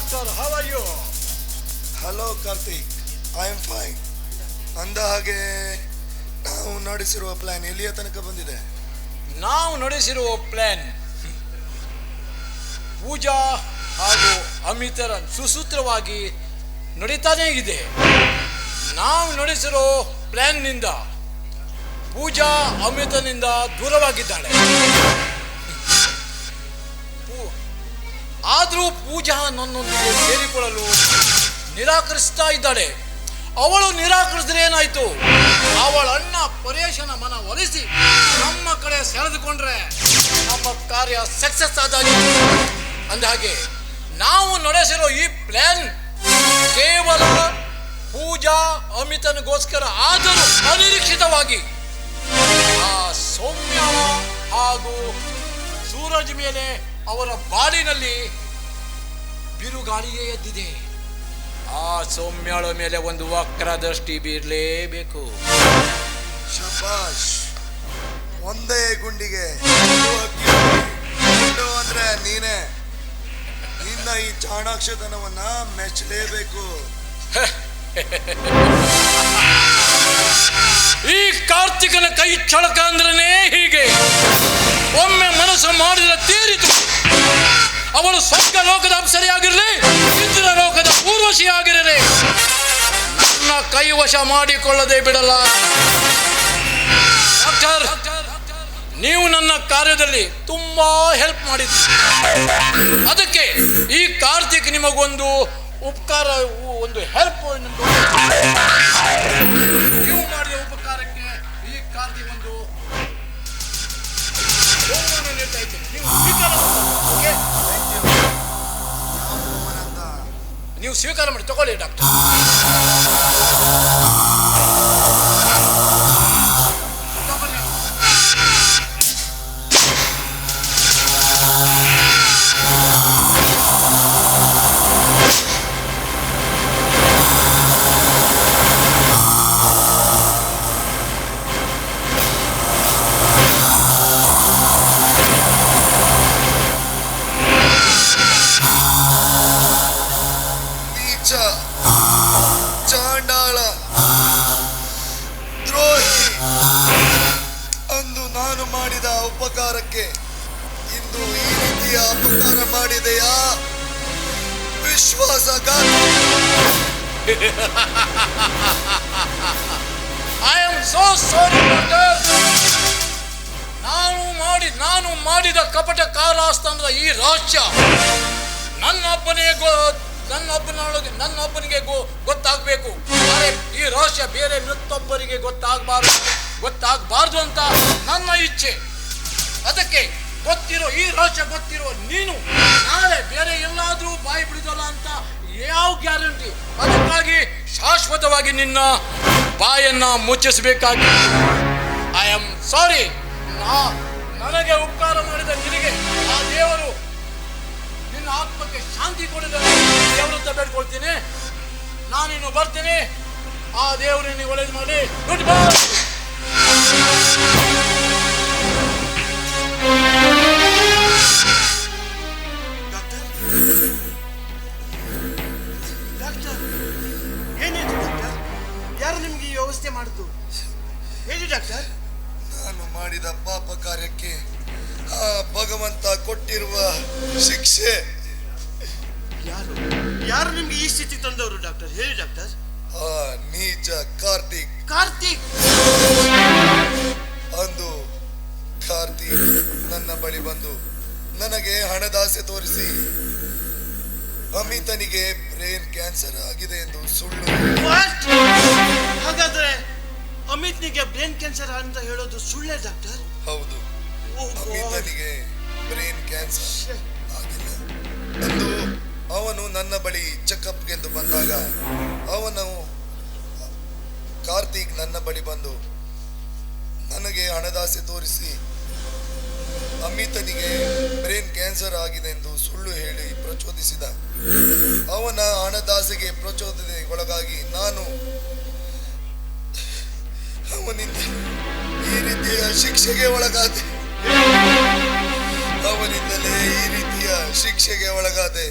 Doctor how you hello Karthik I am fine ಅಂದ ಹಾಗೆ ನಾವು ನಡೆಸಿರುವ ಪ್ಲ್ಯಾನ್ ಎಲ್ಲಿಯ ತನಕ ಬಂದಿದೆ? ನಾವು ನಡೆಸಿರುವ ಪ್ಲ್ಯಾನ್ ಪೂಜಾ ಹಾಗೂ ಅಮಿತರ ಸುಸೂತ್ರವಾಗಿ ನಡೀತಾನೇ ಇದೆ. ನಾವು ನಡೆಸಿರೋ ಪ್ಲ್ಯಾನ್ನಿಂದ ಪೂಜಾ ಅಮಿತನಿಂದ ದೂರವಾಗಿದ್ದಾಳೆ. ಆದರೂ ಪೂಜಾ ನನ್ನೊಂದಿಗೆ ಸೇರಿಕೊಳ್ಳಲು ನಿರಾಕರಿಸ್ತಾ ಇದ್ದಾಳೆ. ಅವಳು ನಿರಾಕರಿಸಿದ್ರೆ ಏನಾಯ್ತು? ಅವಳ ಅಣ್ಣ ಪರೇಶನ ಮನ ಒಲಿಸಿ ನಮ್ಮ ಕಡೆ ಸೆಳೆದುಕೊಂಡ್ರೆ ನಮ್ಮ ಕಾರ್ಯ ಸಕ್ಸಸ್ ಆದಾಗಿ. ಅಂದ ಹಾಗೆ ನಾವು ನಡೆಸಿರೋ ಈ ಪ್ಲಾನ್ ಕೇವಲ ಪೂಜಾ ಅಮಿತನಿಗೋಸ್ಕರ ಆದರೂ ಅನಿರೀಕ್ಷಿತವಾಗಿ ಆ ಸೌಮ್ಯ ಹಾಗೂ ಸೂರಜ್ ಮೇಲೆ ಅವರ ಬಾಡಿನಲ್ಲಿ ಬಿರುಗಾಳಿಯೇ ಎದ್ದಿದೆ. ಆ ಸೌಮ್ಯಾಳ ಮೇಲೆ ಒಂದು ವಕ್ರ ದೃಷ್ಟಿ ಬೀರಲೇಬೇಕು. ಶಬಾಷ್ ಒಂದೇ ಗುಂಡಿಗೆ ಅಂದ್ರೆ ನೀನೇ. ನಿನ್ನ ಈ ಚಾಣಾಕ್ಷತನವನ್ನ ಮೆಚ್ಚಲೇಬೇಕು. ಈ ಕಾರ್ತಿಕನ ಕೈ ಚಳಕ ಅಂದ್ರನೇ ಹೀಗೆ? ಅವಳು ಸ್ವರ್ಗ ಲೋಕದ ಅಪ್ಸರಿಯಾಗಿರಲಿ ಇಂದ್ರ ಲೋಕದ ಪೂರ್ವಶಿಯಾಗಿರಲಿ ನನ್ನ ಕೈವಶ ಮಾಡಿಕೊಳ್ಳದೆ ಬಿಡಲ್ಲ. ಡಾಕ್ಟರ್, ನೀವು ನನ್ನ ಕಾರ್ಯದಲ್ಲಿ ತುಂಬಾ ಹೆಲ್ಪ್ ಮಾಡಿದ್ರಿ. ಅದಕ್ಕೆ ಈ ಕಾರ್ತಿಕ್ ನಿಮಗೊಂದು ಉಪಕಾರ, ಒಂದು ಹೆಲ್ಪ್ ನೀವು ಮಾಡಿದ ಉಪಕಾರಕ್ಕೆ ಈ ಕಾರ್ತಿಕ್ ಒಂದು ಇದ್ದೀನಿ. ನೀವು ಸ್ವೀಕಾರ ಮಾಡಿ ತಗೊಳ್ಳಿ ಡಾಕ್ಟರ್. ಇಂದು ಈ ರೀತಿಯ ಅಪಕಾರ ಮಾಡಿದೆಯಾ? ವಿಶ್ವಾಸಘಾತ ಐ ಆಮ್ ಸೋ ಸಾರಿ ನಾನು ಮಾಡಿ, ನಾನು ಮಾಡಿದ ಕಪಟ ಕಾರಾಸ್ಥಾನದ ಈ ರಾಜ್ಯ ನನ್ನೊಬ್ಬನೇ ಗೋ, ನನ್ನೊಬ್ಬನೊಳಗೆ, ನನ್ನೊಬ್ಬನಿಗೆ ಗೋ, ಗೊತ್ತಾಗಬೇಕು. ಈ ರಾಜ್ಯ ಬೇರೆ ಮತ್ತೊಬ್ಬರಿಗೆ ಗೊತ್ತಾಗಬಾರ್ದು ಗೊತ್ತಾಗಬಾರ್ದು ಅಂತ ನನ್ನ ಇಚ್ಛೆ. ಅದಕ್ಕೆ ಗೊತ್ತಿರೋ, ಈ ರಹಸ್ಯ ಗೊತ್ತಿರೋ ನೀನು ನಾಳೆ ಬೇರೆ ಎಲ್ಲಾದರೂ ಬಾಯಿ ಬಿಡಿದಲ್ಲ ಅಂತ ಯಾವ ಗ್ಯಾರಂಟಿ? ಅದಕ್ಕಾಗಿ ಶಾಶ್ವತವಾಗಿ ನಿನ್ನ ಬಾಯನ್ನ ಮುಚ್ಚಿಸಬೇಕಾಗಿ. ಐ ಆಮ್ ಸಾರಿ ನನಗೆ ಉಪಕಾರ ಮಾಡಿದ ನಿನಗೆ ಆ ದೇವರು ನಿನ್ನ ಆತ್ಮಕ್ಕೆ ಶಾಂತಿ ಕೊಡಿದ ದೇವರಂತ ಬೇಡ್ಕೊಳ್ತೀನಿ. ನಾನಿನ್ನು ಬರ್ತೀನಿ. ಆ ದೇವರು ನಿನಗೆ ಒಳ್ಳೇದು ಮಾಡಿ. ಗುಡ್ ಬೈ ವ್ಯವಸ್ಥೆ ಹೇಳಿ ಡಾಕ್ಟರ್? ನಾನು ಮಾಡಿದ ಪಾಪ ಕಾರ್ಯಕ್ಕೆ ಆ ಭಗವಂತ ಕೊಟ್ಟಿರುವ ಶಿಕ್ಷೆ. ಯಾರು? ಯಾರು ನಿಮ್ಗೆ ಈ ಸ್ಥಿತಿ ತಂದವರು ಡಾಕ್ಟರ್? ಹೇಳಿ ಡಾಕ್ಟರ್. ಆ ನೀಚ ಕಾರ್ತಿಕ್. ಕಾರ್ತಿಕ್! ಅಂದು ಕಾರ್ತಿಕ್ ನನ್ನ ಬಳಿ ಬಂದು ನನಗೆ ಹಣದಾಸೆ ತೋರಿಸಿ ಅಮಿತನಿಗೆ ಬ್ರೈನ್ ಕ್ಯಾನ್ಸರ್ ಆಗಿದೆ ಎಂದು ಸುಳ್ಳು ಅಮಿತ್ನಿಗೆ ಬ್ರೈನ್ ಕ್ಯಾನ್ಸರ್ ಅಂತ ಹೇಳೋದು ಸುಳ್ಳೇ ಡಾಕ್ಟರ್ ಹೌದು. ಅಮಿತನಿಗೆ ಬ್ರೈನ್ ಕ್ಯಾನ್ಸರ್ ಆಗಿಲ್ಲ. ಅಂದು ಅವನು ನನ್ನ ಬಳಿ ಚೆಕಪ್ಗೆಂದು ಬಂದಾಗ ಅವನು ಕಾರ್ತಿಕ್ ನನ್ನ ಬಳಿ ಬಂದು ನನಗೆ ಹಣದಾಸೆ ತೋರಿಸಿ ಅಮಿತನಿಗೆ ಬ್ರೈನ್ ಕ್ಯಾನ್ಸರ್ ಆಗಿದೆ ಎಂದು ಸುಳ್ಳು ಹೇಳಿ ಪ್ರಚೋದಿಸಿದ. ಅವನ ಹಣದಾಸೆಗೆ ಪ್ರಚೋದನೆಗೊಳಗಾಗಿ ನಾನು ಶಿಕ್ಷೆಗೆ ಒಳಗಾದೆ. ಅವನಿಂದಲೇ ಈ ರೀತಿಯ ಶಿಕ್ಷೆಗೆ ಒಳಗಾದೆ.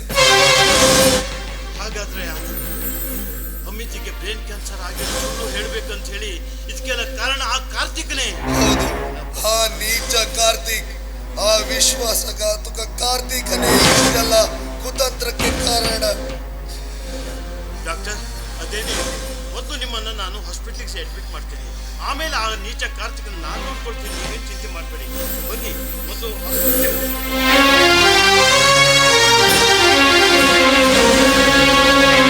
ಹಾಗಾದ್ರೆ ಅಮಿತಿಗೆ ಬ್ರೈನ್ ಕ್ಯಾನ್ಸರ್ ಆಗಿರೋದು ಹೇಳ್ಬೇಕಂತ ಹೇಳಿ ಇದಕ್ಕೆಲ್ಲ ಕಾರಣ ಆ ಕಾರ್ತಿಕ್ನೇ. ಹೌದು. ಆ ನೀಚ ಕಾರ್ತಿಕ್ ಆ ವಿಶ್ವಾಸಘಾತುಕ ಕಾರ್ತಿಕನೇ ಇಷ್ಟೆಲ್ಲ ಕುತಂತ್ರಕ್ಕೆ ಕಾರಣ. ಡಾಕ್ಟರ್ ಅದೇನೇ? ಮೊದಲು ನಿಮ್ಮನ್ನು ನಾನು ಹಾಸ್ಪಿಟ್ಲಿಗೆ ಅಡ್ಮಿಟ್ ಮಾಡ್ತೀನಿ. ಆಮೇಲೆ ಆ ನೀಚ ಕಾರ್ತಿಕನ ನಾನು ನೋಡ್ಕೊಳ್ತೀನಿ ಏನು ಚಿಂತೆ ಮಾಡಬೇಡಿ. ಬನ್ನಿ ಮೊದಲು ಹಾಸ್ಪಿಟ್ಲಿಗೆ